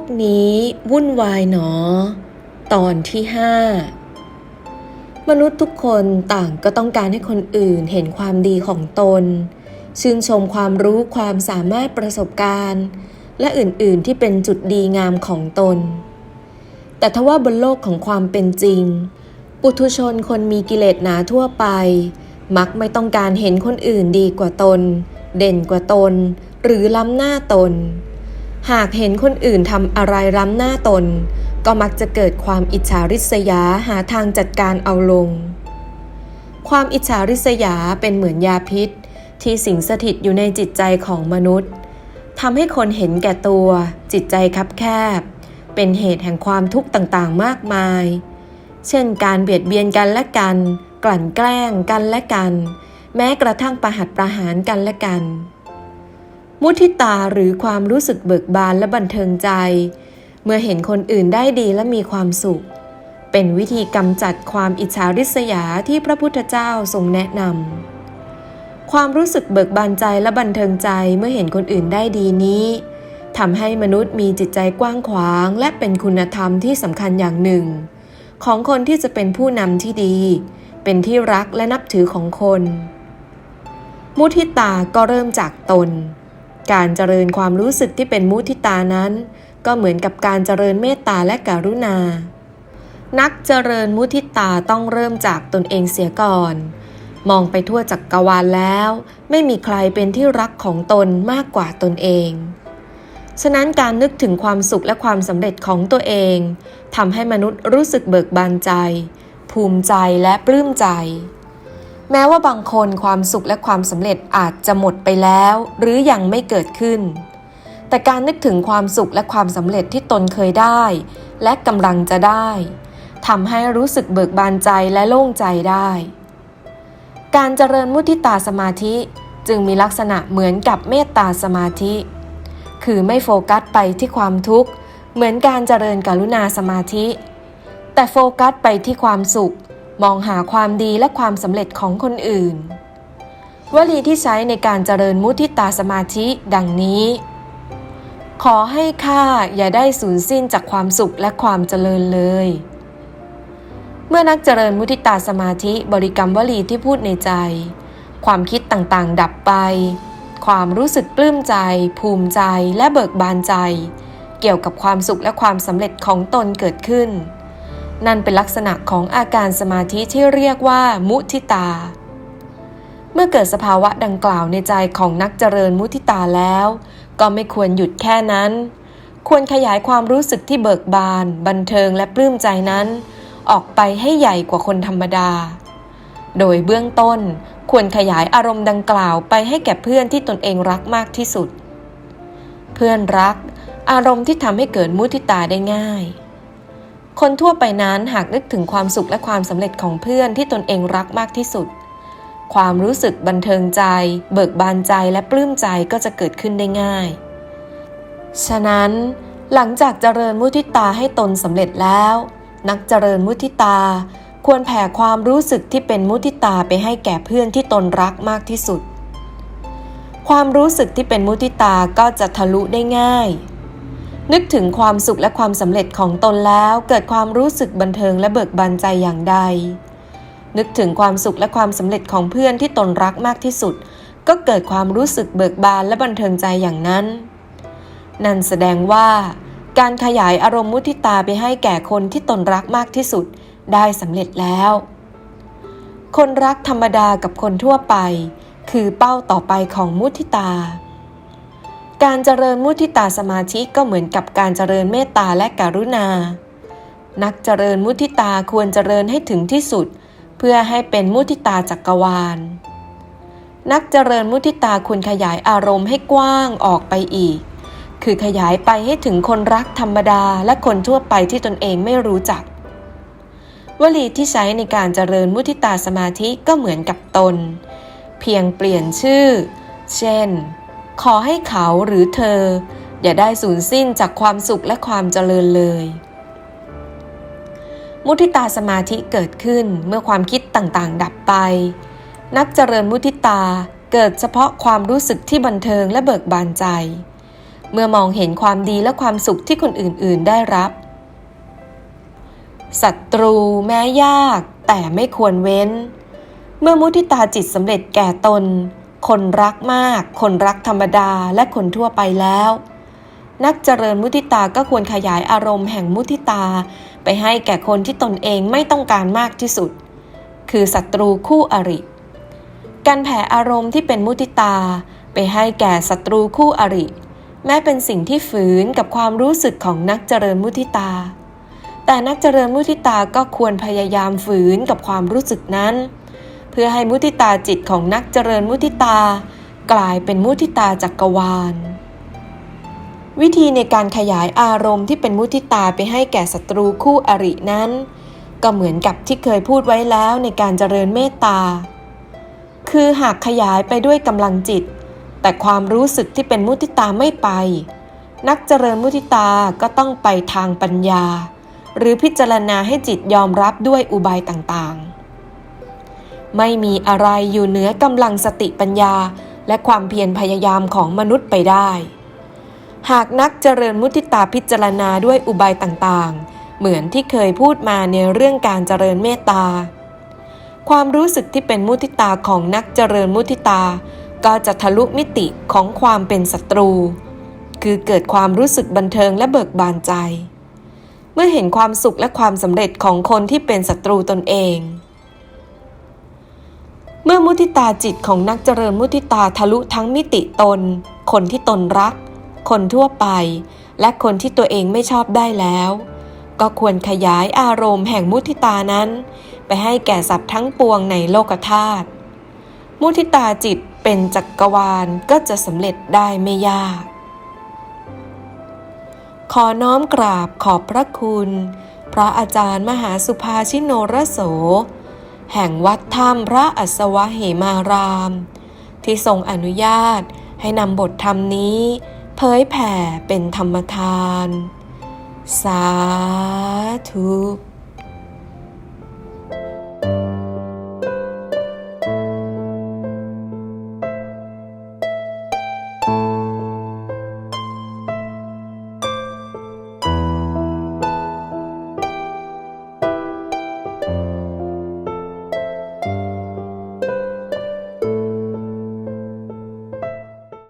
กนี้วุ่นวายหนอ ตอนที่ห้ามนุษย์ทุกคนต่างก็ต้องการให้คนอื่นเห็นความดีของตน ชื่นชมความรู้ความสามารถประสบการณ์ และอื่นๆที่เป็นจุดดีงามของตน แต่ทว่าบนโลกของความเป็นจริง ปุถุชนคนมีกิเลสหนาทั่วไป มักไม่ต้องการเห็นคนอื่นดีกว่าตน เด่นกว่าตน หรือล้ำหน้าตน หากเห็นคนอื่นทำอะไรล้ำหน้าตน ก็มักจะเกิดความอิจฉาริษยาหาทางจัดการเอาลง ความอิจฉาริษยาเป็นเหมือนยาพิษ ที่สิงสถิตอยู่ในจิตใจของมนุษย์ทำให้คนเห็นแก่ตัว จิตใจคับแคบ เป็นเหตุแห่งความทุกข์ต่างๆ มากมาย เช่น การเบียดเบียนกันและกัน กลั่นแกล้งกันและกัน แม้กระทั่งประหัตประหารกันและกัน มุทิตาหรือความรู้สึกเบิกบานและบันเทิงใจ เมื่อเห็นคนอื่นได้ดีและมีความสุข เป็นวิธีกำจัดความอิจฉาริษยาที่พระพุทธเจ้าทรงแนะนำความรู้สึกเบิกบานใจและบันเทิงใจเมื่อเห็นคนอื่นได้ดีนี้ทำให้มนุษย์มีจิตใจกว้างขวาง และเป็นคุณธรรมที่สำคัญอย่างหนึ่ง ของคนที่จะเป็นผู้นำที่ดี เป็นที่รักและนับถือของคน มุทิตาก็เริ่มจากตน การเจริญความรู้สึกที่เป็นมุทิตานั้น ก็เหมือนกับการเจริญเมตตาและกรุณา นักเจริญมุทิตาต้องเริ่มจากตนเองเสียก่อน มองไปทั่วจักกรวาลแล้ว ไม่มีใครเป็นที่รักของตนมากกว่าตนเอง ฉะนั้นการนึกถึงความสุขและความสำเร็จของตัวเองทำให้มนุษย์รู้สึกเบิกบานใจ ภูมิใจและปลื้มใจ แม้ว่าบางคนความสุขและความสำเร็จอาจจะหมดไปแล้ว หรือยังไม่เกิดขึ้น แต่การนึกถึงความสุขและความสำเร็จที่ตนเคยได้ และกำลังจะได้ทำให้รู้สึกเบิกบานใจและโล่งใจได้ การเจริญมุทิตาสมาธิจึงมีลักษณะเหมือนกับเมตตาสมาธิ คือไม่โฟกัสไปที่ความทุกข์ เหมือนการเจริญกรุณาสมาธิ แต่โฟกัสไปที่ความสุข มองหาความดีและความสำเร็จของคนอื่น วลีที่ใช้ในการเจริญมุทิตาสมาธิดังนี้ ขอให้ข้าอย่าได้สูญสิ้นจากความสุขและความเจริญเลย เมื่อนักเจริญมุทิตาสมาธิบริกรรมวลีที่พูดในใจ ความคิดต่างๆ ดับไป ความรู้สึกปลื้มใจ ภูมิใจและเบิกบานใจ เกี่ยวกับความสุขและความสำเร็จของตนเกิดขึ้น นั่นเป็นลักษณะของอาการสมาธิที่เรียกว่ามุทิตา เมื่อเกิดสภาวะดังกล่าวในใจของนักเจริญมุทิตาแล้ว ก็ไม่ควรหยุดแค่นั้น ควรขยายความรู้สึกที่เบิกบาน บันเทิงและปลื้มใจนั้น ออกไปให้ใหญ่กว่าคนธรรมดา โดยเบื้องต้นควรขยายอารมณ์ดังกล่าวไปให้แก่เพื่อนที่ตนเองรักมากที่สุด เพื่อนรัก อารมณ์ที่ทำให้เกิดมุทิตาได้ง่าย คนทั่วไปนั้นหากนึกถึงความสุขและความสำเร็จของเพื่อนที่ตนเองรักมากที่สุด ความรู้สึกบันเทิงใจ เบิกบานใจและปลื้มใจก็จะเกิดขึ้นได้ง่าย ฉะนั้น หลังจากเจริญมุทิตาให้ตนสำเร็จแล้ว นักเจริญมุทิตา ควรแผ่ความรู้สึกที่เป็นมุทิตาไปให้แก่เพื่อนที่ตนรักมากที่สุด ความรู้สึกที่เป็นมุทิตาก็จะทะลุได้ง่าย นึกถึงความสุขและความสำเร็จของตนแล้วเกิดความรู้สึกบันเทิงและเบิกบานใจอย่างใด นึกถึงความสุขและความสำเร็จของเพื่อนที่ตนรักมากที่สุด ก็เกิดความรู้สึกเบิกบานและบันเทิงใจอย่างนั้น นั่นแสดงว่า การขยายอารมณ์มุทิตาไปให้แก่คนที่ตนรักมากที่สุดได้สำเร็จแล้ว คนรักธรรมดากับคนทั่วไป คือเป้าต่อไปของมุทิตา การเจริญมุทิตาสมาธิก็เหมือนกับการเจริญเมตตาและกรุณา นักเจริญมุทิตาควรเจริญให้ถึงที่สุด เพื่อให้เป็นมุทิตาจักรวาล นักเจริญมุทิตาควรขยายอารมณ์ให้กว้างออกไปอีก คือขยายไปให้ถึงคนรักธรรมดาและคนทั่วไปที่ตนเองไม่รู้จัก วลีที่ใช้ในการเจริญมุทิตาสมาธิก็เหมือนกับตน เพียงเปลี่ยนชื่อ เช่น ขอให้เขาหรือเธอ อย่าได้สูญสิ้นจากความสุขและความเจริญเลย มุทิตาสมาธิเกิดขึ้นเมื่อความคิดต่างๆ ดับไป นักเจริญมุทิตาเกิดเฉพาะความรู้สึกที่บันเทิงและเบิกบานใจ เมื่อมองเห็นความดีและความสุขที่คนอื่นๆ ได้รับศัตรูแม้ยากแต่ไม่ควรเว้น เมื่อมุทิตาจิตสำเร็จแก่ตน คนรักมาก คนรักธรรมดาและคนทั่วไปแล้ว นักเจริญมุทิตาก็ควรขยายอารมณ์แห่งมุทิตา ไปให้แก่คนที่ตนเองไม่ต้องการมากที่สุด คือศัตรูคู่อริ การแผ่อารมณ์ที่เป็นมุทิตา ไปให้แก่ศัตรูคู่อริ แม้เป็นสิ่งที่ฝืนกับความรู้สึกของนักเจริญมุทิตา แต่นักเจริญมุทิตาก็ควรพยายามฝืนกับความรู้สึกนั้น เพื่อให้มุทิตาจิตของนักเจริญมุทิตา กลายเป็นมุทิตาจักรวาล วิธีในการขยายอารมณ์ที่เป็นมุทิตาไปให้แก่ศัตรูคู่อรินั้น ก็เหมือนกับที่เคยพูดไว้แล้วในการเจริญเมตตา คือหากขยายไปด้วยกำลังจิต แต่ความรู้สึกที่เป็นมุทิตาไม่ไป นักเจริญมุทิตาก็ต้องไปทางปัญญา หรือพิจารณาให้จิตยอมรับด้วยอุบายต่างๆ ไม่มีอะไรอยู่เหนือกำลังสติปัญญา และความเพียรพยายามของมนุษย์ไปได้ หากนักเจริญมุทิตาพิจารณาด้วยอุบายต่างๆ เหมือนที่เคยพูดมาในเรื่องการเจริญเมตตา ความรู้สึกที่เป็นมุทิตาของนักเจริญมุทิตา ก็จะทะลุมิติของความเป็นศัตรู คือเกิดความรู้สึกบันเทิงและเบิกบานใจ เมื่อเห็นความสุขและความสำเร็จของคนที่เป็นศัตรูตนเอง เมื่อมุทิตาจิตของนักเจริญมุทิตาทะลุทั้งมิติตน คนที่ตนรัก คนทั่วไป และคนที่ตัวเองไม่ชอบได้แล้ว ก็ควรขยายอารมณ์แห่งมุทิตานั้น ไปให้แก่สัตว์ทั้งปวงในโลกธาตุมุทิตาจิตเป็นจักรวาลก็จะสำเร็จได้ไม่ยาก ขอน้อมกราบขอบพระคุณ พระอาจารย์มหาสุภาชิโนรโส แห่งวัดถ้ำพระอัศวะเหมาราม ที่ทรงอนุญาตให้นำบทธรรมนี้ เผยแผ่เป็นธรรมทาน สาธุ